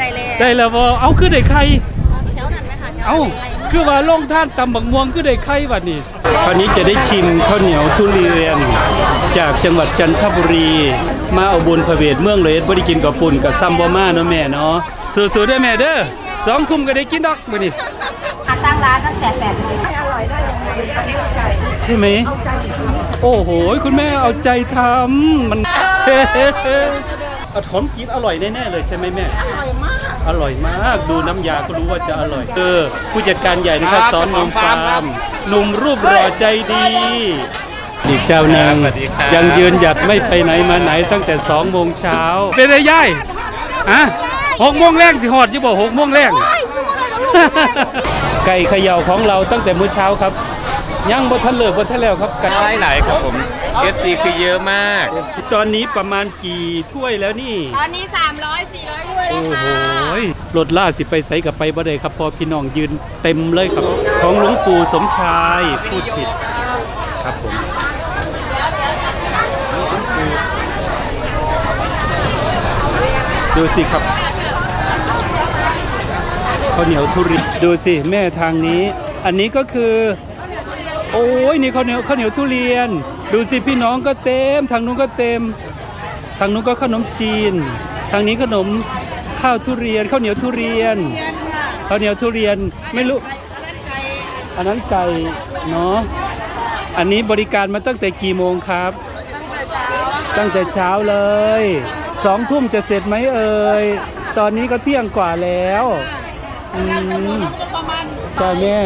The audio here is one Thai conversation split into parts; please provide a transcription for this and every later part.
ได้แล้วได้แล้วบ่เอาคือได้ไข่แถวนั้นไหมคะแถวเอ้าไหนคือว่าลงท่านตำบักม่วงคือได้ไข่บัดนี้คราวนี้จะได้ชิมข้าวเหนียวทุเรียน จากจังหวัดจันทบุรี มาเอาบุญพระเวทเมืองเลยบ่ได้กินกับปุ่นกับซัมบ่มาเนาะแม่เนาะสู้ๆเด้อแม่เด้อสองทุ่มก็ได้กินดอกมื้อนี้ตั้งร้านตั้งแต่แปดโมงใช่ไหมโอ้โห คุณแม่เอาใจทำมันเอา ของกินอร่อยแน่ๆเลยใช่ไหมแม่ อร่อยมาก อร่อยมาก ดูน้ำยาก็รู้ว่าจะอร่อยเออผู้จัดการใหญ่นะครับสอนนมฟาร์มหนุ่มรูปหล่อใจดีอีกเจ้านางสวัสดีครับยังยืนหยัดไม่ไปไหนมาไหนตั้งแต่สองโมงเช้า เป็นไรย่ายฮะหกโมงแรงสิหอดยี่บอกหกโมงแรงไก่เขย่าของเราตั้งแต่มื้อเช้าครับ ยังบ่ทันเลิกบ่ทันแล้วครับไก่หลายหลายครับผม FC คือเยอะมาก ตอนนี้ประมาณกี่ถ้วยแล้วนี่ ตอนนี้ 300 400ด้วยโอ้เลยโหค่ะรถล่าสิไปใส่กับไปบ่ได้ครับเพอพี่น้องยืนเต็มเลยครับ ของหลวงปู่สมชายพูดผิดครับผมดูสิครับข้าวเหนียวทุเรียนดูสิแม่ทางนี้ อันนี้ก็คือ โอ้ยนี่ข้าวเหนียวข้าวเหนียวทุเรียน ดูสิพี่น้องก็เต็ม ทางนู้นก็เต็ม ทางนู้นก็ขนมจีน ทางนี้ขนมข้าวทุเรียนข้าวเหนียวทุเรียนข้าวเหนียวทุเรียนไม่รู้อันนั้นไก่เนาะอันนี้บริการมาตั้งแต่กี่โมงครับ ตั้งแต่เช้าเลยสองทุ่มจะเสร็จไหมเอ่ยตอนนี้ก็เที่ยงกว่าแล้วอืมจ้าแม่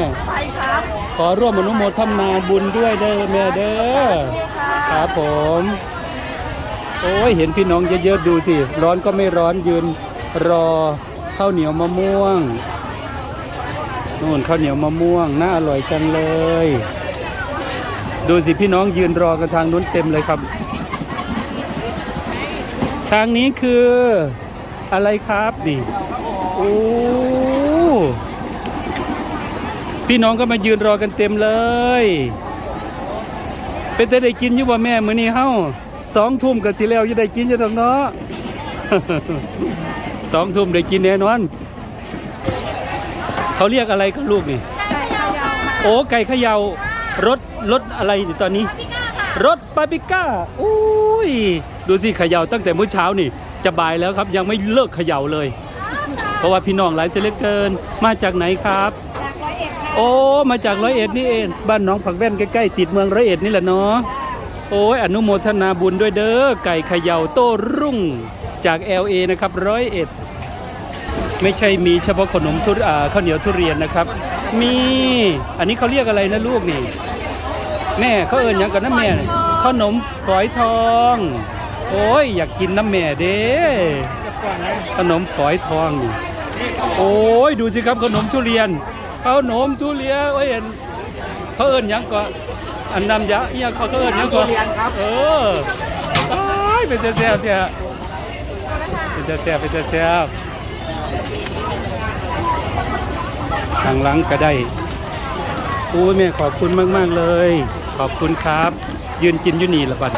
ขอร่วมอนุโมทนาบุญด้วยเด้อแม่เด้อครับผม โอ้ยเห็นพี่น้องเยอะๆดูสิ ร้อนก็ไม่ร้อนยืนรอข้าวเหนียวมะม่วงนู่นข้าวเหนียวมะม่วงน่าอร่อยจังเลย ดูสิพี่น้องยืนรอกันทางนู้นเต็มเลยครับ ทางนี้คืออะไรครับนี่โอ้ พี่น้องก็มายืนรอกันเต็มเลย เป็นแต่ได้กินอยู่บ่แม่มื้อนี้เฮาสองทุ่มก็สิแล้วจะได้กินอยู่ดอกเนาะสองทุ่มได้กินแน่นอน เขาเรียกอะไรกับลูกนี่ โอ้ไก่ขยาวรถรถอะไรนี่ตอนนี้ รถปาปิก้าอุ้ยดูสิขย่าตั้งแต่เมื้อเช้านี่ จะบ่ายแล้วครับยังไม่เลิกขย่าเลย เพราะว่าพี่น้องหลายเสียเลือเกินมาจากไหนครับ โอ้ มาจากร้อยเอ็ดนี่เอง บ้านน้องผักแว่นใกล้ๆติดเมืองร้อยเอ็ดนี่แหละเนาะ โอ้ยอนุโมทนาบุญด้วยเด้อ ไก่เขย่าโต้รุ่งจาก LA นะครับร้อยเอ็ดไม่ใช่มีเฉพาะขนมทุเอ่อข้าวเหนียวทุเรียนนะครับ มี อันนี้เขาเรียกอะไรนะลูกนี่ แม่เขาเอิญยังกับนนะแม่ขนมฝอยทอง โอ้ยอยากกินน้ำแม่เด้ขนมฝอยทอง โอ้ยดูสิครับขนมทุเรียน ขนมทุเรียนโอ้ยเห็นเขาเอิ้นหยังก็อันนำยะเอียเขาเขาเอิ้นหยังก็เออตายเป็นจะแซ่บเนี่ยเป็นจะแซ่บเป็นจะแซ่บทางหลังก็ได้โอ้ยแม่ขอบคุณมากๆเลย ขอบคุณครับ ยืนกินอยู่นี่ละบัด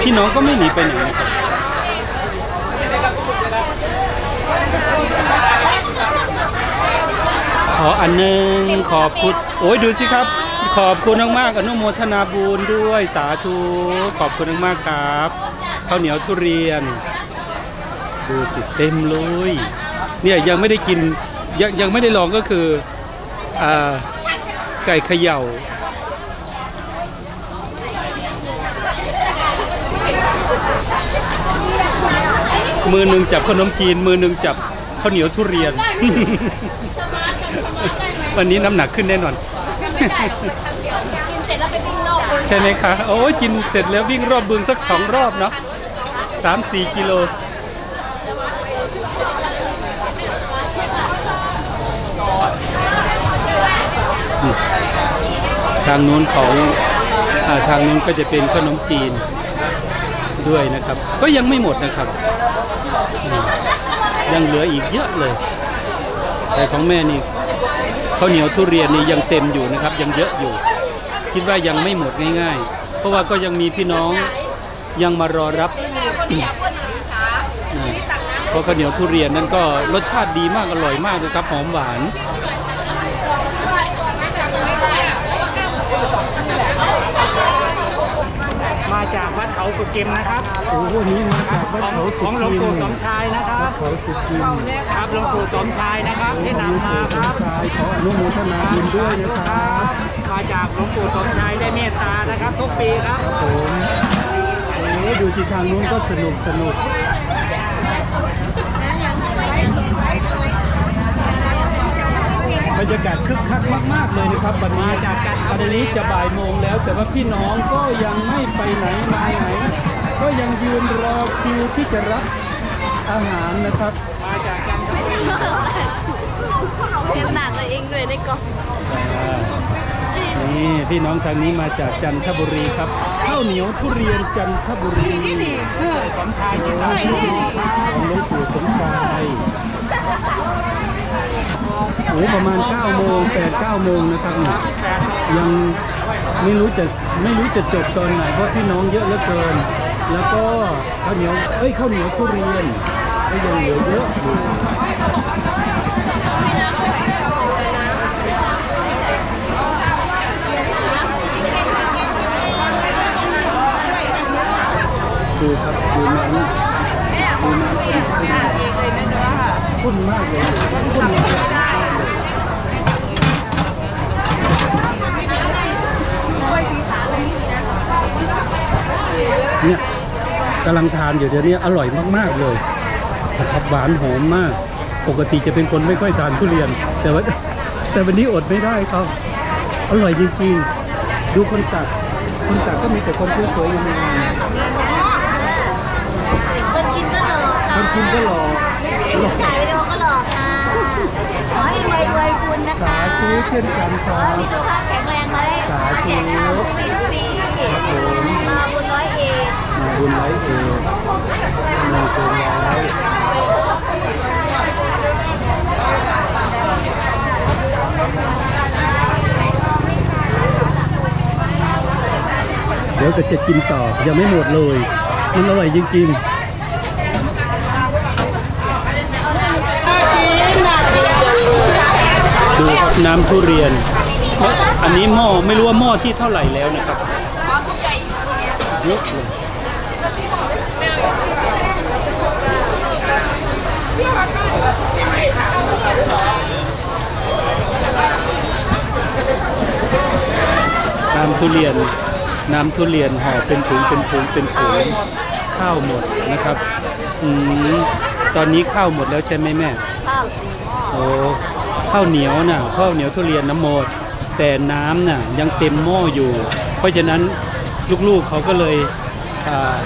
พี่น้องก็ไม่หนีไปไหนนะครับ ขออันหนึ่งขอบคุณโอ้ยดูสิครับ ขอบคุณมากๆอนุโมทนาบุญด้วยสาธุขอบคุณมากๆครับข้าวเหนียวทุเรียน ดูสิเต็มเลยเนี่ยยังไม่ได้กินยังยังไม่ได้ลองก็คืออ่าไก่เขย่ามือหนึ่งจับขนมจีน มือหนึ่งจับข้าวเหนียวทุเรียน วันนี้น้ำหนักขึ้นแน่นอนกินเสร็จแล้วไปวิ่งนอกบึงใช่ไหมคะ โอ้ยกินเสร็จแล้ววิ่งรอบบึงสักสองรอบเนาะสามสี่กิโลนี่ทางนู้นของอาทางนู้นก็จะเป็นขนมจีนด้วยนะครับ ก็ยังไม่หมดนะครับอืมยังเหลืออีกเยอะเลย แต่ของแม่นี่ ข้าวเหนียวทุเรียนนี่ยังเต็มอยู่นะครับ ยังเยอะอยู่ คิดว่ายังไม่หมดง่าย ๆ เพราะว่าก็ยังมีพี่น้องยังมารอรับเดียวคนหนึ่งช้าอืมตักน้ำเพราะข้าวเหนียวทุเรียนนั้นก็รสชาติดีมากอร่อยมากนะครับหอมหวาน มา จากวัดเขาสุกิมนะครับโอ้โหนี่มาจากวัดเขาขสุองหลวงกิปู่มสมชายนะครับเขาสุกิมครับหลวงปู่สมชายนะครับที่นำมาครับชายขออนุโมทนาบุญด้วยนะครับมาจากหลวงปู่สมชายได้เมตตานะครับ ทุกปีครับผมโอ้ดูที่ทางนู้นก็สนุกสนุก บรรยากาศคึกคักมากๆเลยนะครับวันนี้จากกันตอนนี้จะบ่ายโมงแล้ว แต่ว่าพี่น้องก็ยังไม่ไปไหนมาไหน ก็ยังยืนรอคิวที่จะรับอาหารนะครับ มาจากจันทบุรีเห็นหนักตัวเองเลยได้ก่อนนี่พี่น้องทางนี้มาจากจันทบุรีครับข้าวเหนียวทุเรียนจันทบุรีสมชายที่ของทำหลวงปู่สมชาย โอ้ประมาณ9โมง8 9โมงนะครับเนี่ยยังไม่รู้จะไม่รู้จะจบตอนไหนเพราะพี่น้องเยอะเหลือเกิน แล้วก็ข้าวเหนียวเอ้ยข้าวเหนียวทุเรียนก็ยังเหลือเยอะอยู่ดูครับดูน้ำดูน้ำ ข้นมากเลยข้นมากเนี่ยกำลังทานอยู่เดี๋ยวนี้อร่อยมากๆเลยนะครับหวานหอมมาก ปกติจะเป็นคนไม่ค่อยทานทุเรียน แต่ว่าแต่วันนี้อดไม่ได้ครับ อร่อยจริงๆ ดูคนตักคนตักก็มีแต่คนสวยๆงามคนกินก็หล่อๆคค่ะนกินก็หล่อหล่อ ถ่ายวิดีโอก็หล่อค่ะ ขอให้รวยรวยคุณนะคะสาธุเช่นกันคขอรัให้บ มีสุขภาพแข็งแรงมาได้สาธุ แจกข้าวทุกปีทุกปีมาบุญร้อยเอก มาบุญไลฟ์เองมาบุญไลฟ์เดี๋ยวก็จะกินต่อยังไม่หมดเลยมันอร่อยจริงๆ ดูครับน้ำทุเรียน อันนี้หม้อไม่รู้ว่าหม้อที่เท่าไหร่แล้วนะครับเยอะเลยน้ำทุเรียน น้ำทุเรียนห่อเป็นถุงเป็นถุงเป็นถุงข้าวหมดนะครับอืมตอนนี้ข้าวหมดแล้วใช่ไหมแม่ข้าวสีหม้อโอ้ ข้าวเหนียวน่ะข้าวเหนียวทุเรียนน้ำหมดแต่น้ำน่ะยังเต็มหม้ออยู่ เพราะฉะนั้นลูกๆเขาก็เลยอ่า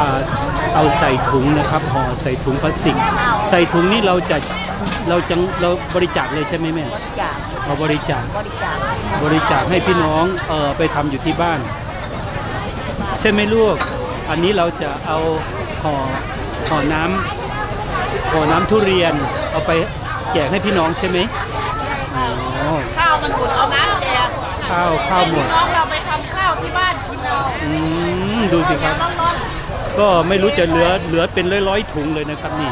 อ่าเอาใส่ถุงนะครับห่อใส่ถุงพลาสติก ใส่ถุงนี่เราจะเราจังเราบริจาคเลยใช่ไหมแม่บริจาคเราบริจาคบริจาคบริจาคให้พี่น้องเออไปทำอยู่ที่บ้าน ใช่ไหมลูก อันนี้เราจะเอาห่อห่อน้ำห่อน้ำทุเรียนเอาไปแจกให้พี่น้องใช่ไหมอ๋อข้าวมันหมดเอาน้ำแจกข้าวข้าวหมดน้องเราไปทำข้าวที่บ้านกินเอาอืมดูสิครับน้องก็ไม่รู้จะเหลือเหลือเป็นร้อยๆถุงเลยนะครับนี่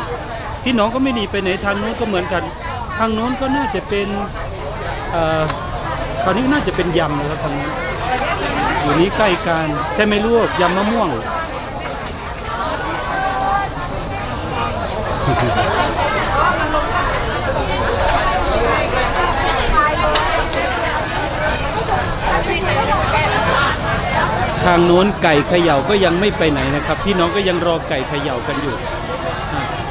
พี่น้องก็ไม่หนีไปไหนทางนู้นก็เหมือนกัน ทางนู้นก็น่าจะเป็นเอ่อคราวนี้น่าจะเป็นยำนะครับทางนู้นอยู่นี้ใกล้กันใช่ไหมลูกยำมะม่วง ทางโน้นไก่เขย่าก็ยังไม่ไปไหนนะครับ พี่น้องก็ยังรอไก่เขย่ากันอยู่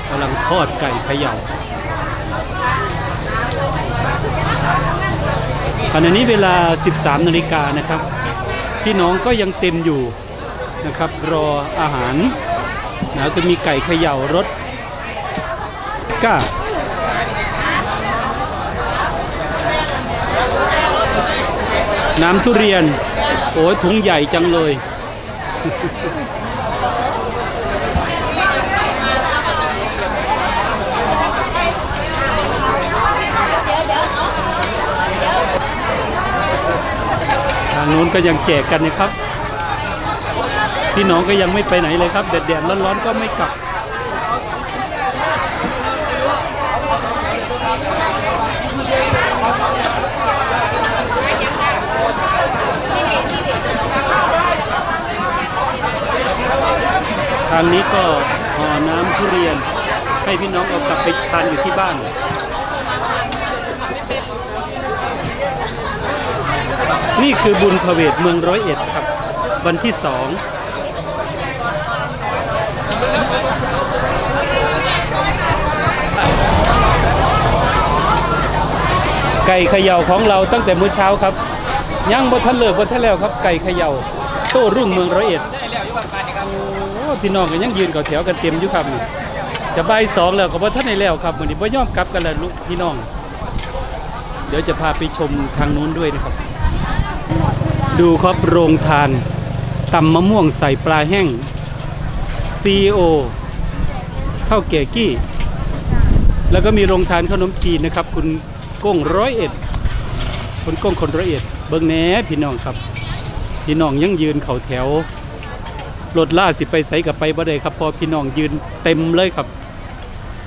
กำลังทอดไก่เขย่าขณะนี้เวลา 13 นาฬิกานะครับ พี่น้องก็ยังเต็มอยู่นะครับ รออาหารนะก็มีไก่เขย่ารสก้า น้ำทุเรียน โอ้ยถุงใหญ่จังเลย ทางนู้นก็ยังแจกกันนะครับ พี่น้องก็ยังไม่ไปไหนเลยครับแดดๆร้อนๆก็ไม่กลับางนี้ก็ห่อน้ำทุเรียน ให้พี่น้องเอากลับไปทานอยู่ที่บ้านนี่คือบุญพระเวทเมืองร้อยเอ็ดครับ วันที่สองไก่เขย่าของเราตั้งแต่เมื้อเช้าครับ ยังบ่ทันเลิกบ่ทันแล้วครับ ไก่เขย่าโต้รุ่งเมืองร้อยเอ็ด พี่น้องก็ยังยืนเก่าแถวกันเต็มอยู่ครับนี่จะบ่ายสองแล้วก็บ่ทันได้แล้วครับมื้อนี้บ่ยอมกลับกันแล้วลูกพี่น้อง เดี๋ยวจะพาไปชมทางนู้นด้วยนะครับ ดูครับโรงทานตำมะม่วงใส่ปลาแห้ง CEO เท่าแก่กี้ แล้วก็มีโรงทานขนมจีนนะครับ คุณก้งร้อยเอ็ดคุณก้งคนร้อยเอ็ด เบิ้งแหน่พี่น้องครับ พี่น้องยังยืนเข่าแถว รถล่าสิไปใส่กับไปบ่ได้ครับเพอพี่น้องยืนเต็มเลยครับ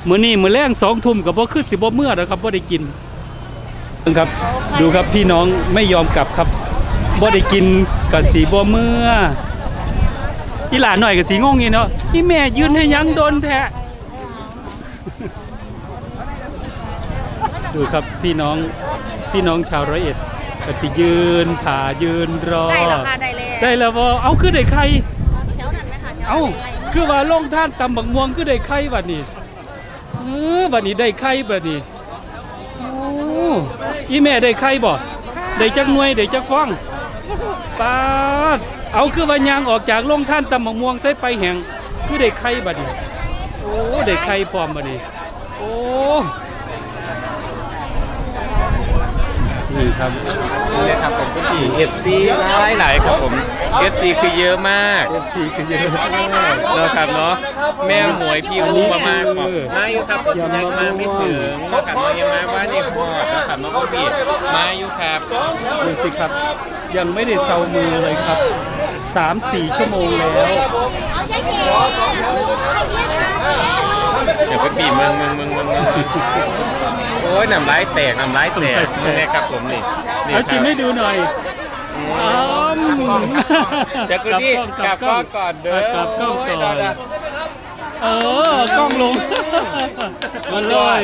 มื้อนี้มื้อแรงสองทุ่มกับบ่คือสิบ่เมื่อนะครับบ่ได้กินเบิ่งครับ ดูครับพี่น้องไม่ยอมกลับครับบ่ได้กินกับสีบ่เมื่ออีหลานหน่อยกับสีงงงี้เนาะนี่แม่ยืนให้ยังโดนแท้ดูครับพี่น้องพี่น้องชาวร้อยเอ็ดก็จะยืนผ่ายืนรอ ได้แล้วค่ะได้แล้วได้แล้วบ่เอาคือได้ไข่แถวนั้นไหมคะแถว เอาคือว่าลงท่านตำบักม่วงคือได้ไข่บัดนี้เออบัดนี้ได้ไข่บัดนี้โอ้อีแม่ได้ไข่บ่ได้จักหน่วยได้จักฟ้องปาดเอาคือว่ายางออกจากลงท่านตำบักม่วงใส่ไปแหงคือได้ไข่บัดนี้โอ้ได้ไข่พร้อมบัดนี้โอ้นี่ครับนี่เลยครับผมคุณพี่ FC หลายหลายครับผม FC คือเยอะมาก FC คือเยอะแล้วครับเนาะแม่หมวยพี่อุ้มประมาณบอกมาอยู่ครับผมยังมาไม่ถึงนะครับเนาะยังมาว่านี่พอนะครับเนาะคุณพี่มาอยู่ครับดูสิครับ ยังไม่ได้เซามือเลยครับ3-4ชั่วโมงแล้วเดี๋ยวคุณพี่เมืองเมืองเมืองเมืองเมืองโอ้ยน้ำลายแตกน้ำลายแตกนี่แหละครับผมนี่นี่เอาคชิมรับให้ดูหน่อยอ้าว เดี๋ยวคุณพี่กลับกล้องก่อนเด้อกลับกล้องก่อนโยเดี๋ยวเออกล้องลงมาเลย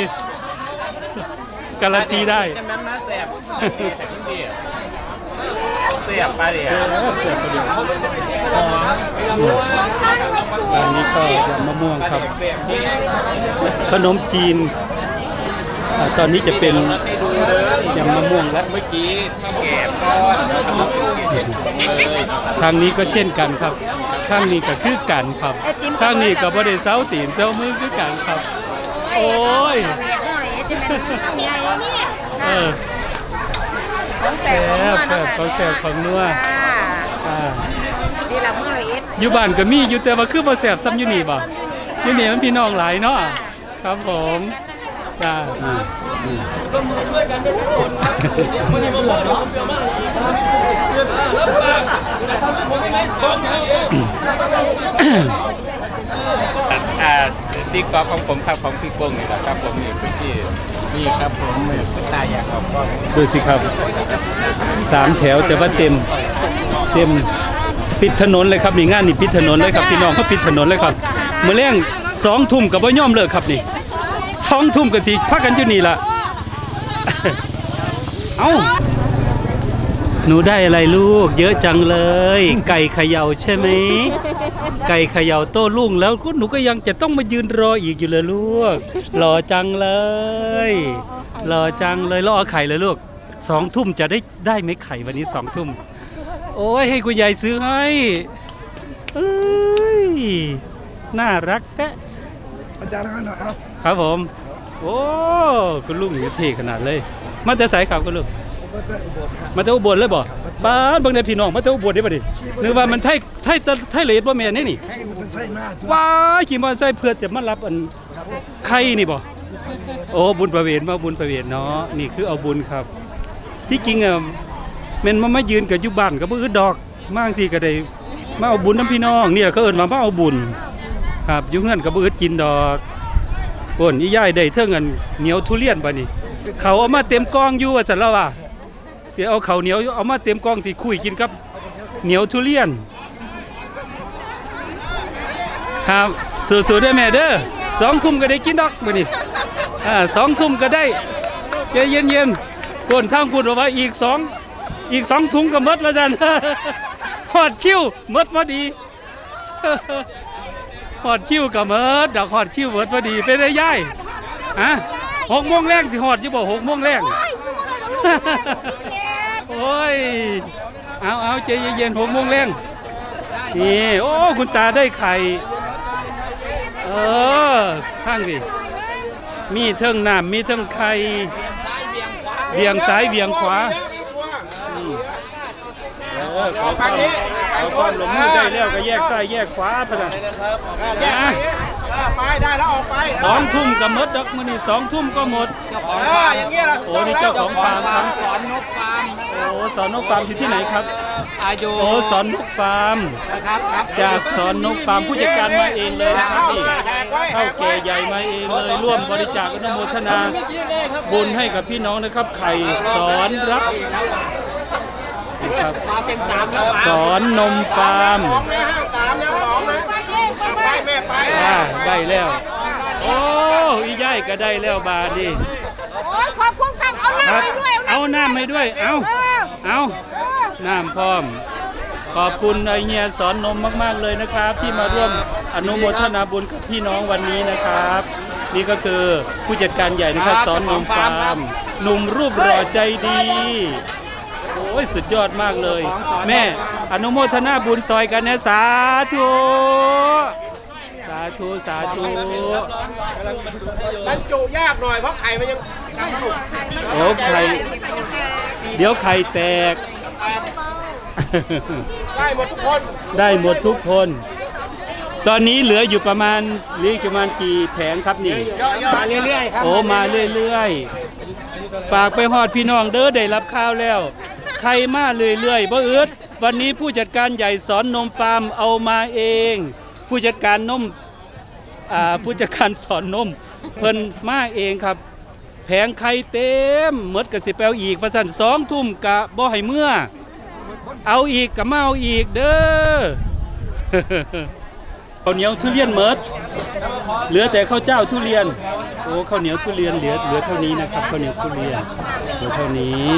การันตีได้จำนั้นนะแสบแต่คุณพี่เสียบไปเลยเออะอเสียบไปเดียวอันนี้ก็ยำมะม่วงครับ ขนมจีน อ่าตอนนี้จะเป็นให้ดูเลยยำมะม่วงและเมื่อกี้ข้าวแกบก้อนนะครับเลยทางนี้ก็เช่นกันครับข้างนี้ก็คือกันครับข้างนี้ก็บ่ได้เซาตีนเซามือคือกันครับ โอ้ยเออแซ่บแซ่บของแซ่บของนัวอ่านี่ละเมื่อไรเอ็ดอยู่บ้านก็มีอยู่แต่ว่าคือบ่แซ่บซ้ำอยู่นี่บ่อยู่นี่มันพี่น้องหลายเนาะครับผม อ่าร่มมือช่วยกันได้ทุกคนครับไม่ใช่มาบอกว่าผมเปรี้ยวมากเลยอีรับปากแต่ทำให้ผมไม่ไหม่สองเท่าอ่าที่กอของผมครับของพี่โป้งนี่แหละครับผมนี่เป็นที่นี่ครับผมเป็นตายอยากออบกล้ดูสิครับสามแถวแต่ว่าเต็มเต็มปิดถนนเลยครับนี่งานนี่ปิดถนนเลยครับพี่น้องเขาปิดถนนเลยครับเมื่อเร่งสองทุ่มกับว่าย่อมเลิกครับนี่ สองทุ่มก็สิพักกันอยู่นี่ล่ะ เอ้าหนูได้อะไรลูก เยอะจังเลย ไก่เขย่าใช่ไหม ไก่เขย่าโต้รุ่งแล้วหนูก็ยังจะต้องมายืนรออีกอยู่เลยลูกหล่อจังเลยหล่อจังเลยแล้วเอาไข่เลยลูกสองทุ่มจะได้ได้ไหมไข่วันนี้สองทุ่ม โอ้ยให้คุณยายซื้อให้เอ้ยน่ารักแท้ อาจารย์นะครับครับผม โอ้คุณลุงนี่เท่ขนาดเลย มาจะใส่ครับคุณลุงผมก็ได้อุบลครับ มาจากอุบลเลยบ่บ้านเบิ่งได้พี่น้องมาจากอุบลได้บ่ดินึกว่ามันไทยไทยไทยเลดบ่แม่นนี่นี่ให้มันใส่หน้าตัวว้ายขี่มอเตอร์ไซค์เพื่อจะมารับอันครับไข่นี่บ่ โอ้บุญประเวณมาบุญประเวณเนาะนี่คือเอาบุญครับ ที่จริงอะแม่นมามายืนกับอยู่บ้านก็บ่อึดดอกมาจังซี่ก็ได้มาเอาบุญนํพี่น้องนี่แหละเขาเอิ้นว่ามาเอาบุญ ครับยู่งเฮือนก็บ่อึดกินดอกปนอียายได้เทิงอันเหนียวทุเรียนบัดนี้เขาเอามาเต็มกองอยู่ว่าซั่นแล้วว่าสิเอาเขาเหนียวเอามาเต็มกองสิคุยกินกับ เหนียวทุเรียน ครับสู้ๆด้วยแม่เด้อสองทุ่มก็ได้กินดอกมื้อนี้อ่าสองทุ่มก็ได้ใจเย็นๆคนทางพูดว่าอีกสองอีกสองถุงก็มดแล้วจันหอดชิวมดพอดี หอดชิวก็หมดดอกหอดชิวหมดพอดีเป็นไรย่ายฮะหกโมงแรงสิหอดอยู่บ่หกโมงแรงโอ้ยเอาเอาใจเย็นๆหกโมงแรงนี่โอ้คุณตาได้ไข่เออข้างดิมีเทิงน้ำมีเทิงไข่เบี่ยงซ้ายเบี่ยงขวาเออขอความ ขอความหลงมือได้แล้วก็แยกซ้ายแยกขวาพะนะนะไปได้แล้วออกไปสองทุ่มก็หมดดอกมื้อนี้สองทุ่มก็หมดอย่างเงี้ยละโอ้นี่เจ้าของฟาร์มครับสอนนกฟาร์มโอ้สอนนกฟาร์มอยู่ที่ไหนครับอายุโอ้สอนนกฟาร์มนะครับครับจากสอนนกฟาร์มผู้จัดการมาเองเลยนะครับนี่เข้าแก่ใหญ่มาเองเลยร่วมบริจาคอนุโมทนาบุญให้กับพี่น้องนะครับไข่สอนรัก ครับมาเป็นสามแล้วสอนนมฟาร์มสองแล้วห้าสามแล้วสองนะไปแม่ไปอ่าได้แล้ว โอ้อีย่ายก็ได้แล้วบาดนีโอ้ยขอบคุณค่ะเอาหน้าครับไปด้วยเอาน้ำให้ด้วย เอาเออเอาน้ำพร้อม ขอบคุณไอเฮียสอนนมมากๆเลยนะครับ ที่มาร่วมอนุโมทนาบุญกับพี่น้องวันนี้นะครับ นี่ก็คือผู้จัดการใหญ่นะครับสอนนมฟาร์มหนุ่มรูปหล่อใจดีโอ้ยสุดยอดมากเลย แม่อนุโมทนาบุญซอยกันนะสาธุสาธุสาธุบรรจุยากหน่อยเพราะไข่มันยังกำสุกโอ้ไข่เดี๋ยวไข่แตก ได้หมดทุกคน ได้หมดทุกคน ตอนนี้เหลืออยู่ประมาณเหลืออยู่ประมาณกี่แผงครับนี่มาเรื่อยๆครับโอ้มาเรื่อยๆ ฝากไปฮอดพี่น้องเด้อได้รับข้าวแล้ว ใครมาเรื่อยๆบ่อึดวันนี้ผู้จัดการใหญ่สอนนมฟาร์มเอามาเอง ผู้จัดการนมอ่าผู้จัดการสอนนมเพิ่นมาเองครับ แผงไข่เต็มหมดกระสิแปลอีกประสันสองทุ่มกะบ่ให้เมื่อ เอาอีกกะมาเอาอีกเด้อข้าวเหนียวทุเรียนเมดเหลือแต่ข้าวเจ้าทุเรียนโอ้ข้าวเหนียวทุเรียนเหลือเหลือเท่านี้นะครับข้าวเหนียวทุเรียนเหลือเท่านี้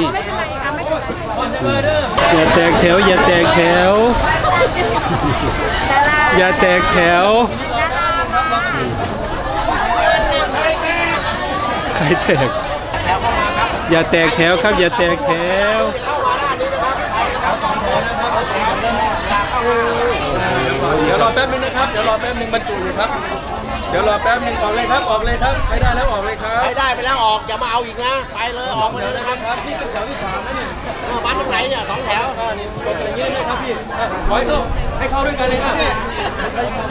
อย่าแตกแถว อย่าแตกแถว อย่าแตกแถว ใครแตก อย่าแตกแถวครับ อย่าแตกแถว เดี๋ยวรอแป๊บนึงนะครับ เดี๋ยวรอแป๊บนึงบรรจุอยู่ครับ เดี๋ยวรอแป๊บนึงออกเลยครับ ออกเลยครับ ใครได้แล้วออกเลยครับไม่ได้ไปแล้วออกอย่ามาเอาอีกนะ ไปเลยออกมาเลยนะครับครับ นี่เป็นแถวที่สามแล้วเนี่ยมาตรงไหนเนี่ยสองแถวอ่านี่กดอย่างนี้เลยครับพี่อะขอให้เข้าให้เข้าด้วยกันเลยครับ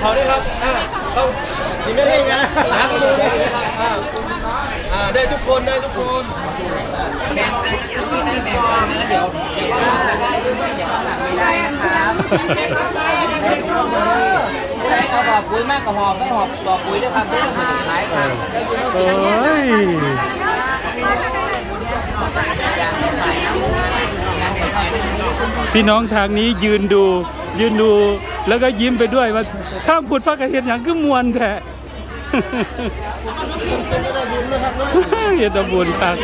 เข้าด้วยครับอ่าเข้านี่ไม่ได้ไงครับอ่าอ่าได้ทุกคนได้ทุกคน ได้เอาบอกปุ๋ยมากกว่าหอบไม่หอบบอกปุ๋ยด้วยครับด้วยหลายครั้งโอ้ยพี่น้องทางนี้ยืนดู ยืนดูแล้วก็ยิ้มไปด้วยว่าถ้าพูดพระกระเทียนอย่างก็มวนแท้เฮ็ดบุญครับ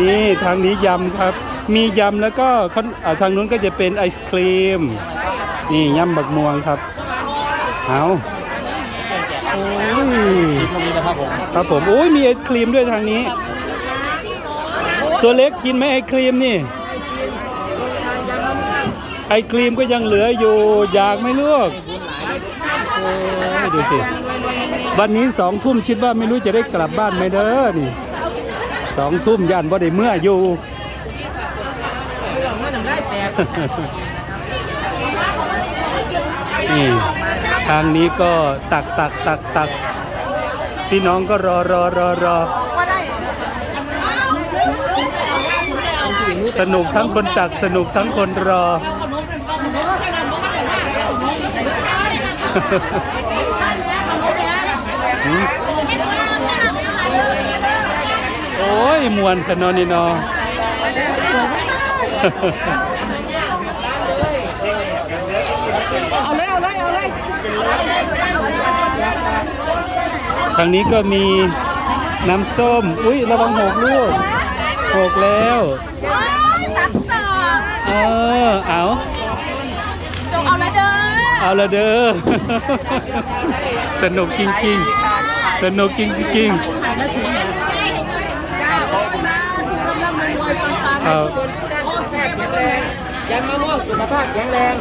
นี่ทางนี้ยำครับ มียำแล้วก็ขาทางนู้นก็จะเป็นไอศครีม นี่ยำบักม่วงครับ เอาโอ้ยครับผมโอ้ยมีไอศครีมด้วยทางนี้ ตัวเล็กกินไหมไอศครีมนี่ ไอศครีมก็ยังเหลืออยู่อยากไหมลูกโอ้ยดูสิวันนี้สองทุ่มคิดว่าไม่รู้จะได้กลับบ้านไหมเด้อนี่ สองทุ่มย่านบ่ได้เมื่ออยู่นี่ทางนี้ก็ตักตักตักตักพี่น้องก็รอรอรอรอสนุกทั้งคนตักสนุกทั้งคนรอหืมโอ้ ยมวนขนอนนี่นอเอาเลยเอาเลยเอาเลยทางนี้ก็มีน้ำส้ม อุ้ยระวังหกลูกหกแล้วสับสองเออเอาจงเอาละเด้อเอาละเด้อสนุกจริงๆ สนุกจริงๆ เอายำมะม่วงสุขภาพแข็งแรง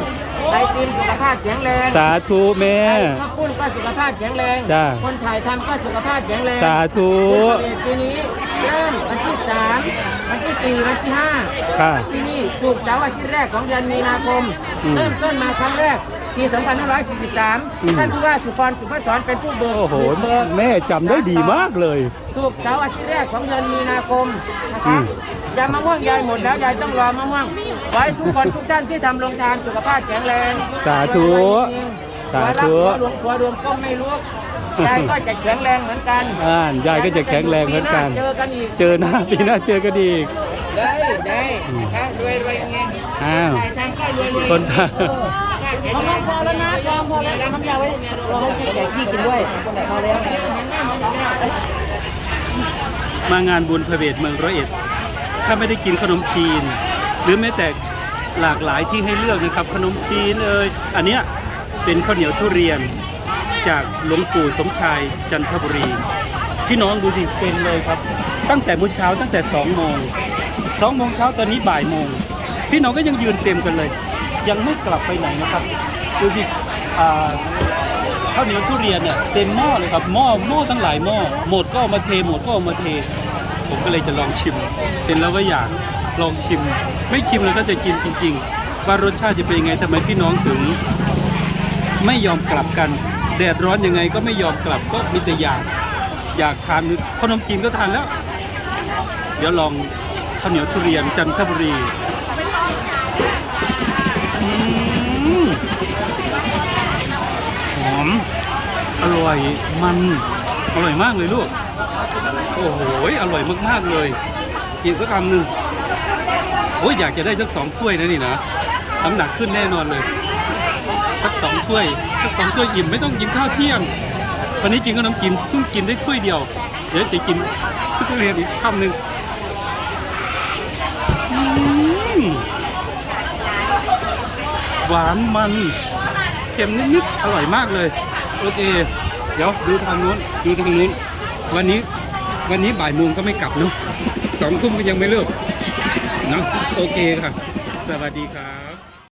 ไอติมสุขภาพแข็งแรงสาธุแม่ข้าวปุ้นก็สุขภาพแข็งแรง จ้า คนถ่ายทำก็สุขภาพแข็งแรง สาธุปีนี้เริ่มวันที่สามวันที่สี่วันที่ห้าค่ะ ที่นี่ถูกร์เสาร์อาทิตย์แรกของเดือนมีนาคม อืม เริ่มต้นมาครั้งแรก ปีอืม2543 ท่านผู้ว่าสุพรสุภสอนเป็นผู้เบิกโอ้โห เบิกแม่จำได้ดีมากเลยถูกร์เสาร์อาทิตย์แรกของเดือนมีนาคมนะอืคะมยามะม่วงยายหมดแล้วยายต้องรอมะม่วงขอให้ทุกคนทุกท่านที่ทำโรงทานสุขภาพแข็งแรง สาธุ สาธุหัวรักหัวหลวงหัวรวมก็ไม่รู้ยายก็จะแข็งแรงเหมือนกันอ่านยายก็จะแข็งแรงเหมือนกันปีหาเจอกันอีก เจอหน้าปีหน้าเจอกันอีก ได้ได้นะคะรวยรวยเงี้ยอ้าวถ่ายทางก็รวยรวยค นทางมะม่วงพอแล้วนะยอมพอแล้วน้ำยาไว้เราให้แจกที่กินด้วยพอแล้วมางานบุญพระเวทเมืองร้อยเอ็ด ถ้าไม่ได้กินขนมจีน หรือแม้แต่หลากหลายที่ให้เลือกนะครับ ขนมจีนเอ่ยอันเนี้ยเป็นข้าวเหนียวทุเรียนจากหลวงปู่สมชายจันทบุรี พี่น้องดูสิเป็นเลยครับ ตั้งแต่มื้อเช้าตั้งแต่2โมง2โมงเช้าตอนนี้บ่ายโมงพี่น้องก็ยังยืนเต็มกันเลย ยังไม่กลับไปไหนนะครับดูสิอ่ข้าวเหนียวทุเรียนเนี่ยเต็มหม้อเลยครับหม้อหม้อตั้งหลายหม้อหมดก็เอามาเทหมดก็เอามาเท ผมก็เลยจะลองชิม เห็นแล้วว่าอยากลองชิม ไม่ชิมแล้วก็จะกินจริง ๆ ว่ารสชาติจะเป็นยังไงทำไมพี่น้องถึง ไม่ยอมกลับกัน แดดร้อนยังไงก็ไม่ยอมกลับก็มีแต่อยากอยากทานขนมจีนก็ทานแล้ว เดี๋ยวลองข้าวเหนียวทุเรียนจันทบุรี ม อร่อยมัน อร่อยมากเลยลูก โอ้โห อร่อยมากๆเลย กินสักคำหนึ่งโอ้ยอยากจะได้สักสองถ้วยนะนี่นะน้ำหนักขึ้นแน่นอนเลย สักสองถ้วย สักสองถ้วยอิ่มไม่ต้องกินข้าวเที่ยงวันนี้กินขนมจีนเพิ่งกินได้ถ้วยเดียว เดี๋ยวจะกินทุเรียนอีกคำหนึ่งหวานมัน เค็มนิดๆ อร่อยมากเลย โอเค เดี๋ยวดูทางนู้น ดูทางนู้น วันนี้ วันนี้บ่ายโมงก็ไม่กลับเนาะสองทุ่มก็ยังไม่เลิกเนาะ โอเคค่ะ สวัสดีครับ